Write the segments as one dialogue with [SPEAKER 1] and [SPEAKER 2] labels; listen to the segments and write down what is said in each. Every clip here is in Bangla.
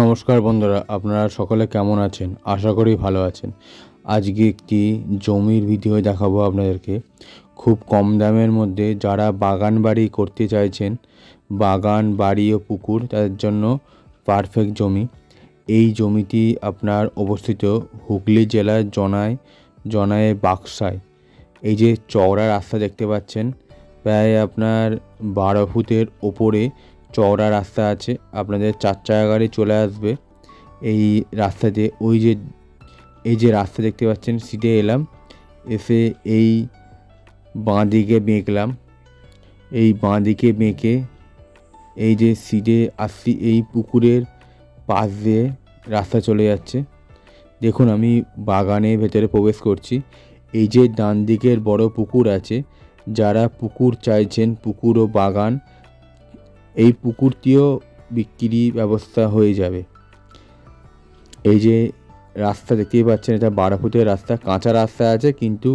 [SPEAKER 1] নমস্কার বন্ধুরা, আপনারা সকলে কেমন আছেন? আশা করি ভালো আছেন। আজকে একটি জমির ভিডিও দেখাবো আপনাদেরকে। খুব কম দামের মধ্যে যারা বাগান বাড়ি করতে চাইছেন, বাগান, বাড়ি ও পুকুর, তাদের জন্য পারফেক্ট জমি। এই জমিটি আপনার অবস্থিত হুগলি জেলার জনায় জনায়ে বাক্সায়। এই যে চওড়া রাস্তা দেখতে পাচ্ছেন, প্রায় আপনার বারো ফুটের ওপরে চওড়া রাস্তা আছে, আপনাদের চার চাকা গাড়ি চলে আসবে। এই রাস্তা দিয়ে, ওই যে, এই যে রাস্তা দেখতে পাচ্ছেন, সিটে এলাম, এসে এই বাঁ দিকে বেঁকলাম। এই বাঁ দিকে বেঁকে, এই যে সিটে আসছি, এই পুকুরের পাশ দিয়ে রাস্তা চলে যাচ্ছে। দেখুন, আমি বাগানের ভেতরে প্রবেশ করছি। এই যে ডান দিকের বড় পুকুর আছে, যারা পুকুর চাইছেন, পুকুর ও বাগান এই পুকুরটিও বিক্রি ব্যবস্থা হয়ে যাবে। এই যে রাস্তা দেখতেই পাচ্ছেন, এটা বারো ফুটের রাস্তা, কাঁচা রাস্তা আছে, কিন্তু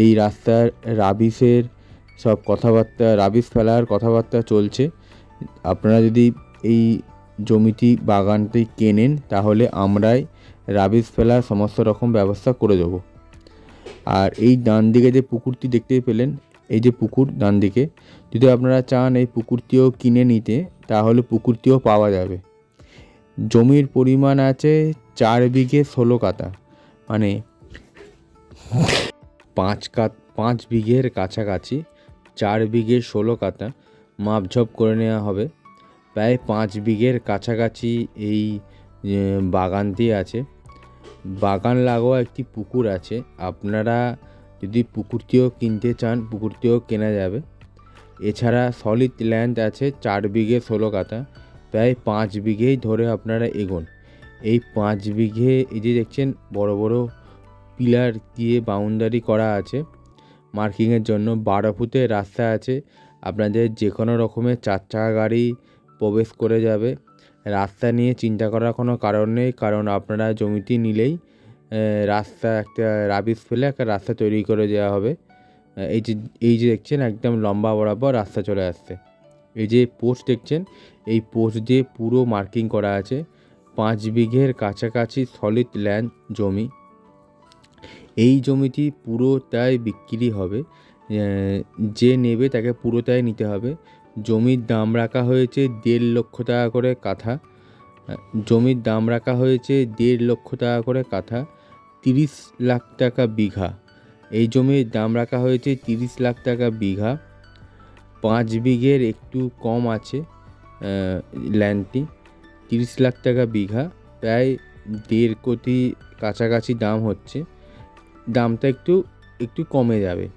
[SPEAKER 1] এই রাস্তার রাবিসের সব কথাবার্তা রাবিস ফেলার কথাবার্তা চলছে। আপনারা যদি এই জমিটি বাগানটি কেনেন, তাহলে আমরাই রাবিস ফেলার সমস্ত রকম ব্যবস্থা করে দেবো। আর এই ডান দিকে যে পুকুরটি দেখতে পেলেন এই যে পুকুর ডান দিকে, যদি আপনারা চান এই পুকুরটিও কিনে নিতে, তাহলে পুকুরটিও পাওয়া যাবে। জমির পরিমাণ আছে চার বিঘে ষোলো কাতা মানে পাঁচ কাত পাঁচ বিঘের কাছাকাছি চার বিঘে ষোলো কাতা মাপঝোপ করে নেওয়া হবে। প্রায় পাঁচ বিঘের কাছাকাছি এই বাগানটি আছে। বাগান লাগোয়া একটি পুকুর আছে। আপনারা যদি পুকুরটিও কিনতে চান, পুকুরটিও কেনা যাবে। এছাড়া সলিড ল্যান্ড আছে, চার বিঘে ষোলো কাতা প্রায় পাঁচ বিঘেই ধরে আপনারা এগোন। এই পাঁচ বিঘে, এই যে দেখছেন, বড় বড় পিলার দিয়ে বাউন্ডারি করা আছে। মার্কিংয়ের জন্য বারো ফুটের রাস্তা আছে। আপনাদের যে কোনো রকমের চার চাকা গাড়ি প্রবেশ করে যাবে। রাস্তা নিয়ে চিন্তা করার কোনো কারণ নেই, কারণ আপনারা জমিটি নিলেই রাস্তা একটা রাবিস ফেলে একটা রাস্তা তৈরি করে দেওয়া হবে। এই যে এই যে দেখছেন একদম লম্বা বরাবর রাস্তা চলে আসছে। এই যে পোস্ট দেখছেন, এই পোস্ট দিয়ে পুরো মার্কিং করা আছে। পাঁচ বিঘের কাছাকাছি সলিড ল্যান্ড জমি। এই জমিটি পুরোটাই বিক্রি হবে। যে নেবে তাকে পুরোটাই নিতে হবে। জমির দাম রাখা হয়েছে দেড় লক্ষ টাকা করে কাঠা। জমির দাম রাখা হয়েছে দেড় লক্ষ টাকা করে কাঠা। তিরিশ লাখ টাকা বিঘা। এই জমির দাম রাখা হয়েছে তিরিশ লাখ টাকা বিঘা। পাঁচ বিঘের একটু কম আছে ল্যান্ডটি তিরিশ লাখ টাকা বিঘা, প্রায় দেড় কোটি কাছাকাছি দাম হচ্ছে। দামটা একটু একটু কমে যাবে।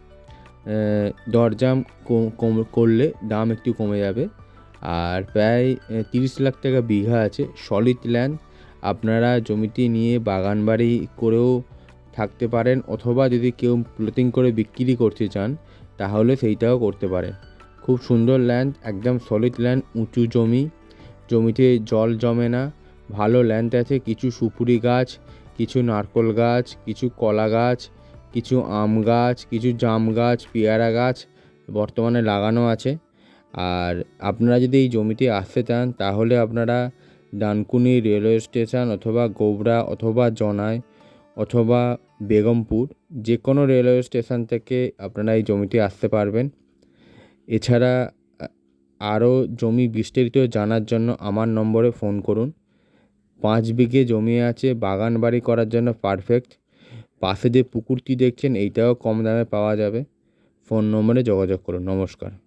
[SPEAKER 1] কম- করলে দাম একটু কমে যাবে। আর প্রায় তিরিশ লাখ টাকা বিঘা আছে সলিড ল্যান্ড আপনারা জমিটি নিয়ে বাগান বাড়ি করেও থাকতে পারেন অথবা যদি কেউ প্লটিং করে বিক্রি করতে চান, তাহলে সেইটাও করতে পারেন খুব সুন্দর ল্যান্ড একদম সলিড ল্যান্ড উঁচু জমি, জমিতে জল জমে না, ভালো ল্যান্ড আছে, কিছু সুপুরি গাছ, কিছু নারকোল গাছ, কিছু কলা গাছ, কিছু আম গাছ, কিছু জাম গাছ, পেয়ারা গাছ বর্তমানে লাগানো আছে। আর আপনারা যদি এই জমিতে আসতে চান, তাহলে আপনারা ডানকুনি রেলওয়ে স্টেশন অথবা গোবরা অথবা জনায় অথবা বেগমপুর যে কোনো রেলওয়ে স্টেশন থেকে আপনারা এই জমিতে আসতে পারবেন। এছাড়া আরও জমি বিস্তারিত জানার জন্য আমার নম্বরে ফোন করুন। পাঁচ বিঘে জমি আছে, বাগান বাড়ি করার জন্য পারফেক্ট। পাশে যে পুকুরটি দেখছেন, এইটাও কম দামে পাওয়া যাবে। ফোন নম্বরে যোগাযোগ করুন। নমস্কার।